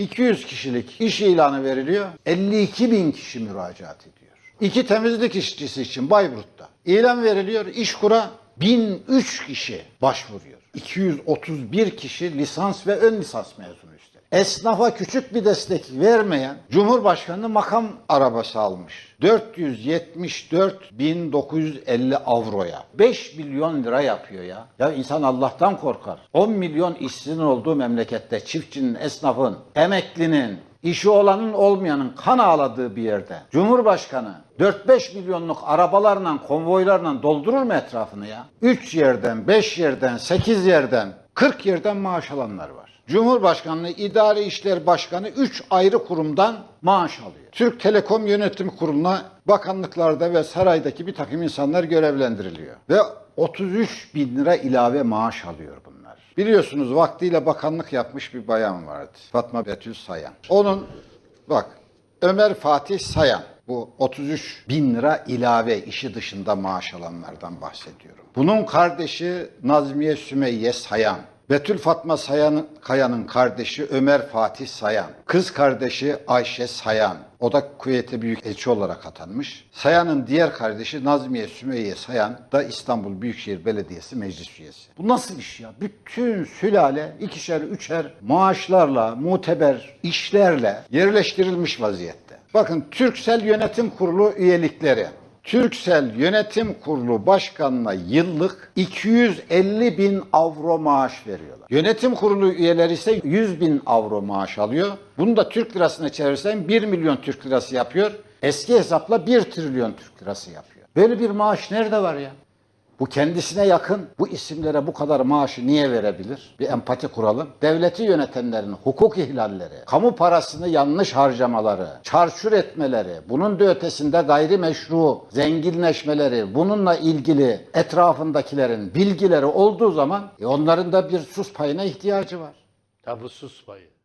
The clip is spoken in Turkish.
200 kişilik iş ilanı veriliyor. 52 bin kişi müracaat ediyor. İki temizlik işçisi için Bayburt'ta. İlan veriliyor. İşkur'a 1003 kişi başvuruyor. 231 kişi lisans ve ön lisans mezunu üstelik. Esnafa küçük bir destek vermeyen Cumhurbaşkanı makam arabası almış. 474.950 avroya. 5 milyon lira yapıyor ya. Ya insan Allah'tan korkar. 10 milyon işsizin olduğu memlekette çiftçinin, esnafın, emeklinin, işi olanın olmayanın kan ağladığı bir yerde Cumhurbaşkanı 4-5 milyonluk arabalarla, konvoylarla doldurur mu etrafını ya? 3 yerden, 5 yerden, 8 yerden, 40 yerden maaş alanlar var. Cumhurbaşkanlığı İdari İşler Başkanı 3 ayrı kurumdan maaş alıyor. Türk Telekom Yönetim Kurulu'na bakanlıklarda ve saraydaki bir takım insanlar görevlendiriliyor. Ve 33 bin lira ilave maaş alıyor bunlar. Biliyorsunuz vaktiyle bakanlık yapmış bir bayan vardı. Fatma Betül Sayan. Onun bak Ömer Fatih Sayan bu 33 bin lira ilave işi dışında maaş alanlardan bahsediyorum. Bunun kardeşi Nazmiye Sümeyye Sayan. Betül Fatma Sayan, Kaya'nın kardeşi Ömer Fatih Sayan. Kız kardeşi Ayşe Sayan. O da Kuveyt'e büyükelçi olarak atanmış. Sayan'ın diğer kardeşi Nazmiye Sümeyye Sayan da İstanbul Büyükşehir Belediyesi meclis üyesi. Bu nasıl iş ya? Bütün sülale ikişer üçer maaşlarla, muteber işlerle yerleştirilmiş vaziyette. Bakın Türksel Yönetim Kurulu üyelikleri Türksel Yönetim Kurulu Başkanı'na yıllık 250 bin avro maaş veriyorlar. Yönetim Kurulu üyeleri ise 100 bin avro maaş alıyor. Bunu da Türk lirasına çevirsen 1 milyon Türk lirası yapıyor. Eski hesapla 1 trilyon Türk lirası yapıyor. Böyle bir maaş nerede var ya? Bu kendisine yakın bu isimlere bu kadar maaşı niye verebilir? Bir empati kuralım. Devleti yönetenlerin hukuk ihlalleri, kamu parasını yanlış harcamaları, çarçur etmeleri, bunun da ötesinde gayrimeşru zenginleşmeleri, bununla ilgili etrafındakilerin bilgileri olduğu zaman e onların da bir sus payına ihtiyacı var. Ya bu sus payı.